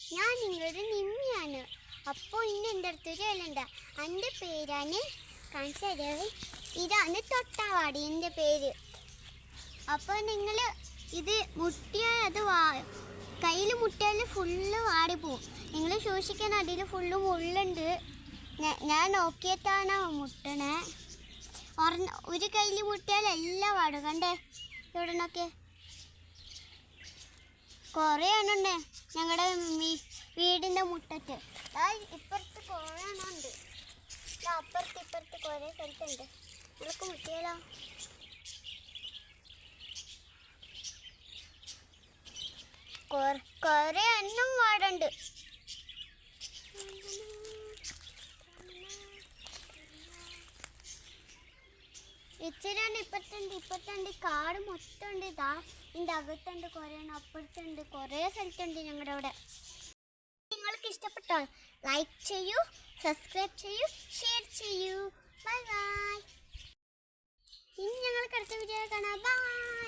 ഞാൻ നിങ്ങളുടെ നിമ്മിയാണ്. അപ്പോൾ ഇന്ന് എന്റെ അടുത്ത് ഇലുണ്ട് എന്റെ പേരാണ് കാണിച്ചു ഇതാണ് തൊട്ടാവാടി എന്റെ പേര്. അപ്പോൾ നിങ്ങൾ ഇത് മുട്ടിയാൽ അത് വാ കയ്യിൽ മുട്ടിയാൽ ഫുള്ള് വാടിപ്പോവും നിങ്ങൾ സൂക്ഷിക്കാൻ അടിയിൽ ഫുള്ള് മുള്ളുണ്ട്. ഞാൻ നോക്കിയിട്ടാണ് മുട്ടണേ. ഒരു കയ്യിൽ മുട്ടിയാൽ എല്ലാം വാടും. കണ്ടേ ഇവിടെ നോക്കിയേ കുറേ എണ്ണുണ്ട്. ഞങ്ങളുടെ വീടിന്റെ ദാ ഇപ്പുറത്ത് കുറേ എണ്ണുണ്ട്. അപ്പുറത്ത് ഇപ്പുറത്ത് കുറേ സ്ഥലത്തുണ്ട്. നിങ്ങൾക്ക് മുട്ടിയാലോ? കുറേ എണ്ണം വാടുണ്ട്. ഇച്ചിരിയാണ് ഇപ്പത്തുണ്ട് ഇപ്പത്തുണ്ട് കാട് മൊത്തം ഉണ്ട് ഇതാ ഇതിന്റെ അകത്തുണ്ട് കുറേ അപ്പുറത്തുണ്ട്. കുറേ സ്ഥലത്തുണ്ട് ഞങ്ങളുടെ അവിടെ. നിങ്ങൾക്ക് ഇഷ്ടപ്പെട്ടോ? ലൈക്ക് ചെയ്യൂ സബ്സ്ക്രൈബ് ചെയ്യൂ ഷെയർ ചെയ്യൂ. ബൈ ബൈ ഇനി ഞങ്ങൾക്ക് അടുത്ത വീഡിയോ കാണാം. ബൈ